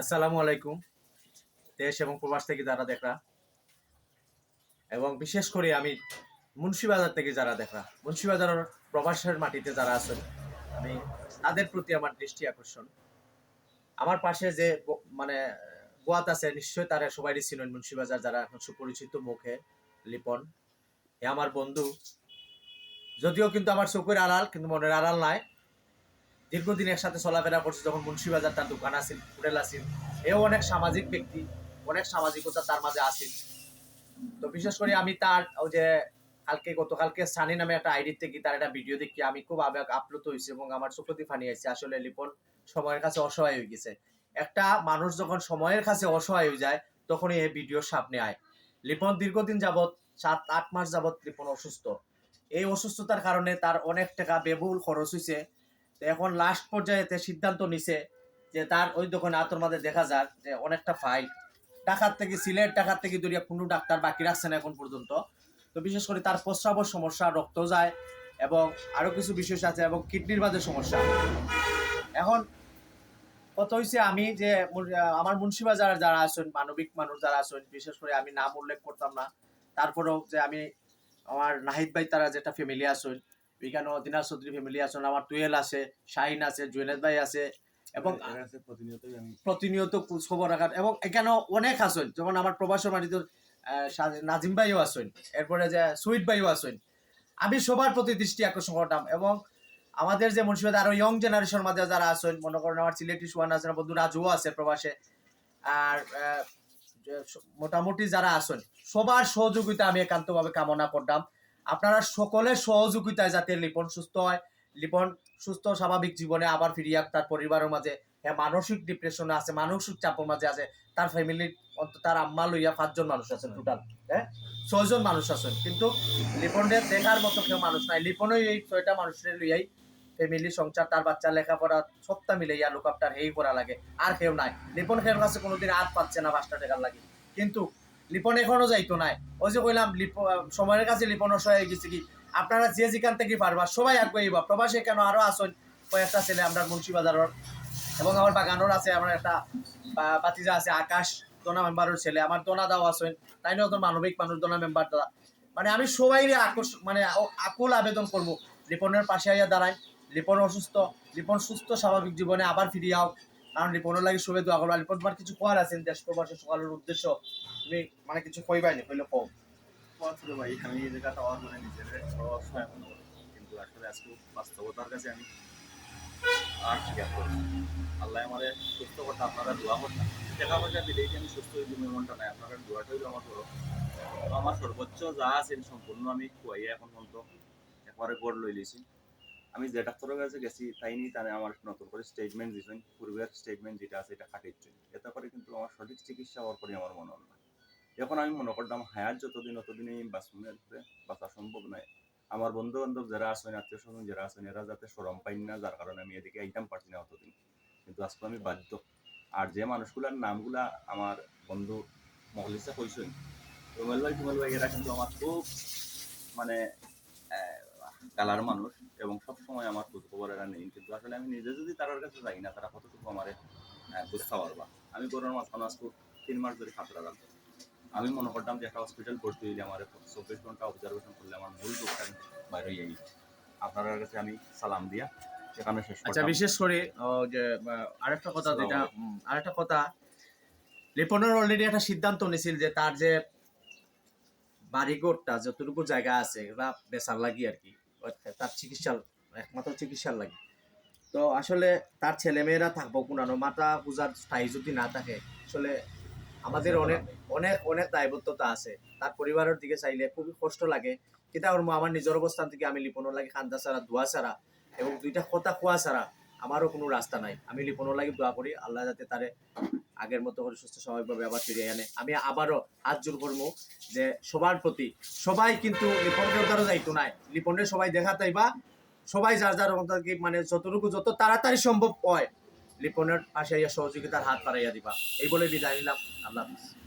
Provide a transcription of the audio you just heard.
আসসালামু আলাইকুম, দেশ এবং প্রবাস থেকে যারা দেখা এবং বিশেষ করে আমি মুন্সিবাজার থেকে যারা দেখা মুন্সিবাজার প্রবাসের মাটিতে যারা আছেন, আমি তাদের প্রতি আমার দৃষ্টি আকর্ষণ। আমার পাশে যে মানে গোয়াত আছে, নিশ্চয়ই তারা সবাই চিনেন মুন্সিবাজার যারা এখন সুপরিচিত মুখে লিপন। এ আমার বন্ধু, যদিও কিন্তু আমার চোখের আড়াল, কিন্তু মনের আড়াল নাই। দীর্ঘদিন একসাথে চলাফেরা করছে, যখন মুন্সিবাজার তার দোকান আছিল, হোটেল আছিল, এও অনেক সামাজিক ব্যক্তি, অনেক সামাজিকতা তার মাঝে আছে তো বিশেষ করে আমি তার ওই যে কালকে, গতকালকে সানি নামে একটা আইডি থেকে তার একটা ভিডিও দেখি, আমি খুব আবেগ আপ্লুত হয়েছি এবং আমার চোখতি ফানি আছে আসলে লিপন সময়ের কাছে অসহায় হয়ে গেছে। একটা মানুষ যখন সময়ের কাছে অসহায় হয়ে যায়, তখনই এই ভিডিও সামনে আয়। লিপন দীর্ঘদিন যাবৎ, সাত, আট মাস যাবত লিপন অসুস্থ। এই অসুস্থতার কারণে তার অনেক টাকা বেবুল খরচ হয়েছে। এখন লাস্ট পর্যায়েতে সিদ্ধান্ত নিছে যে তার ওই দোকানে আতর মাঝে দেখা যাক যে অনেকটা ফাইল টাকার থেকে সিলেট, টাকার থেকে দূরিয়া কোনো ডাক্তার বাকি রাখছে না এখন পর্যন্ত। তো বিশেষ করে তার প্রস্রাবের সমস্যা রক্ত যায় এবং আরও কিছু বিশেষ আছে এবং কিডনির মাঝে সমস্যা। এখন কত হয়েছে আমি যে আমার মুন্সিবাজার যারা আছেন, মানবিক মানুষ যারা আছেন, বিশেষ করে আমি নাম উল্লেখ করতাম না। তারপরেও যে আমি আমার নাহিদ ভাই তারা যেটা ফ্যামিলি আছেন এখানে দিনাজ চৌধুরী ফ্যামিলি আছেন আমার তুয়েল আছে শাহিন আছে জুয়েলেদ ভাই আছে এবং প্রতিনিয়ত খোঁজ খবর রাখার এবং এখানে অনেক আছেন যেমন আমার প্রবাসী মাটিতে নাজিম ভাইও আছেন এরপরে যে সুইট ভাইও আছেন আমি সবার প্রতি দৃষ্টি আকর্ষণ করতাম এবং আমাদের যে মুন্সিবাদ আরও ইয়ং জেনারেশন মাঝে যারা আছেন মনে করেন আমার সিলেটি সুয়ান আছেন বন্ধু রাজুও আছে প্রবাসে আর মোটামুটি যারা আছেন সবার সহযোগিতা আমি একান্তভাবে কামনা করতাম আপনারা সকলের সহযোগিতায় যাতে লিপন সুস্থ হয়, লিপন সুস্থ, স্বাভাবিক জীবনে আবার ফিরিয়ে তার পরিবারের মাঝে হ্যাঁ মানসিক ডিপ্রেশনে আছে, মানসিক চাপের মাঝে আছে, তার অন্তত তার আম্মা লইয়া পাঁচজন মানুষ আছেন টোটাল হ্যাঁ? ছয়জন মানুষ আছেন, কিন্তু লিপনের দেখার মতো কেউ মানুষ নাই। লিপনই এই ছয়টা মানুষের লইয়াই ফ্যামিলি সংসার, তার বাচ্চা লেখাপড়া সবটা মিলে ইয়া লোক আপনার এই করা লাগে, আর কেউ নাই। লিপন খেয়ের কাছে কোনোদিন হাত পাচ্ছে না পাঁচটা টাকার লাগে। কিন্তু লিপন এখনও যাইতো নাই। ওই যে কইলাম, লিপ সময়ের কাছে লিপন অসহায় হয়ে গেছে কি? আপনারা যে যেখান থেকে পারবা সবাই আগুয়াইবা প্রবাসে কেন আরও আসন? কয়েকটা ছেলে আমরা মুন্সিবাজারের এবং আমার বাগানোর আছে, আমার একটা বাতিজা আছে, আকাশ দোনা মেম্বারের ছেলে। আমার দোনা দাও আছেন তাই তো মানবিক মানুষ দোনা মেম্বার দাদা। মানে আমি সবাই আকর্ষ মানে আকুল আবেদন করব। লিপনের পাশে আইয়া দাঁড়ায় লিপন অসুস্থ। লিপন সুস্থ স্বাভাবিক জীবনে আবার ফিরিয়ে আও। কারণ লিপনের লাগে শুভে দোয়া করব লিপন তোমার কিছু কোয়ার আছেন দেশ প্রবাসী সকালের উদ্দেশ্য, তুমি মানে কিছু কইবাই নি কইলে পথ ছিল ভাই আমি এই জায়গাটা অর মানে নিজের কিন্তু আসলে আজকে বাস্তবতার কাছে আমি আর স্বীকার করি আল্লাহ আমাদের সুস্থ করতে, আপনারা দোয়া করতাম টাকা পয়সা দিলেই আমি সুস্থ হয়ে তুমি মনটা নাই, আপনারা দোয়াটাই আমার করো আমার সর্বোচ্চ যা আছে, সম্পূর্ণ আমি খুয়াইয়া এখন পর্যন্ত একবারে গড় লই লিছি আমি যে ডাক্তারের কাছে গেছি, তাই নিয়ে তারা আমার নতুন করে স্টেটমেন্ট দিয়েছেন পূর্বের স্টেটমেন্ট যেটা আছে, এটা কাটিয়েছেন এতে করে কিন্তু আমার সঠিক চিকিৎসা হওয়ার পরে আমার মনে না এখন আমি মনে করতাম হায়ার যতদিন অতদিন অতদিনই বাঁচনের বাঁচা সম্ভব নয়। আমার বন্ধু বান্ধব যারা আছেন, আত্মীয় স্বজন যারা আছেন, এরা যাতে সরম পাই না, যার কারণে আমি এদিকে আইতাম পারছি না অতদিন। কিন্তু আজকে আমি বাধ্য। আর যে মানুষগুলার নামগুলা আমার বন্ধু মহলিসা কইসেন রুমেল ভাই, টুমেল ভাই, এরা কিন্তু আমার খুব মানে কালার মানুষ এবং সব সময় আমার খোঁজ খবর এরা নেই। কিন্তু আসলে আমি নিজে যদি তার কাছে যাই না তারা কতটুকু আমার বুঝতে পারবা আমি করোনার মাঝখানে আজকে তিন মাস ধরে খাতরা রাখব আমি মনে করতাম যে একটা হসপিটাল ভর্তি হইলে আমার চব্বিশ ঘণ্টা অবজারভেশন করলে আমার মূল রোগটা বাইরে হয়ে গেছে। আপনার কাছে আমি সালাম দিয়া সেখানে শেষ আচ্ছা বিশেষ করে যে আরেকটা কথা যেটা আরেকটা কথা লিপনের অলরেডি একটা সিদ্ধান্ত নিছিল যে তার যে বাড়িঘরটা যতটুকু জায়গা আছে বা বেচার লাগি আর কি তার চিকিৎসা একমাত্র চিকিৎসার লাগে। তো আসলে তার ছেলেমেয়েরা থাকব কোনো মাতা পূজার স্থায়ী যদি না থাকে, আসলে আমাদের অনেক অনেক অনেক দায়বদ্ধতা আছে। তার পরিবারের দিকে চাইলে খুবই কষ্ট লাগে। কিন্তু আমার নিজের অবস্থান থেকে আমি লিপনের লাগে খান্দা ছাড়া, ধোয়া ছাড়া এবং দুইটা কথা খোয়া ছাড়া আমারও কোনো রাস্তা নাই। আমি লিপনের লাগে দোয়া করি, আল্লাহ যাতে তারে আগের মতো করে সুস্থ স্বাভাবিকভাবে আবার ফিরিয়ে আনে। আমি আবারও হাত জোর করব যে সবার প্রতি, সবাই কিন্তু লিপনের দ্বারা যাইতো নাই। লিপনের সবাই দেখা তাইবা সবাই যার যার কি মানে যতটুকু যত তাড়াতাড়ি সম্ভব হয় লিপনের পাশে সহযোগিতার হাত বাড়াইয়া দিবা। এই বলে বিদায় নিলাম। আল্লাহ হাফিজ।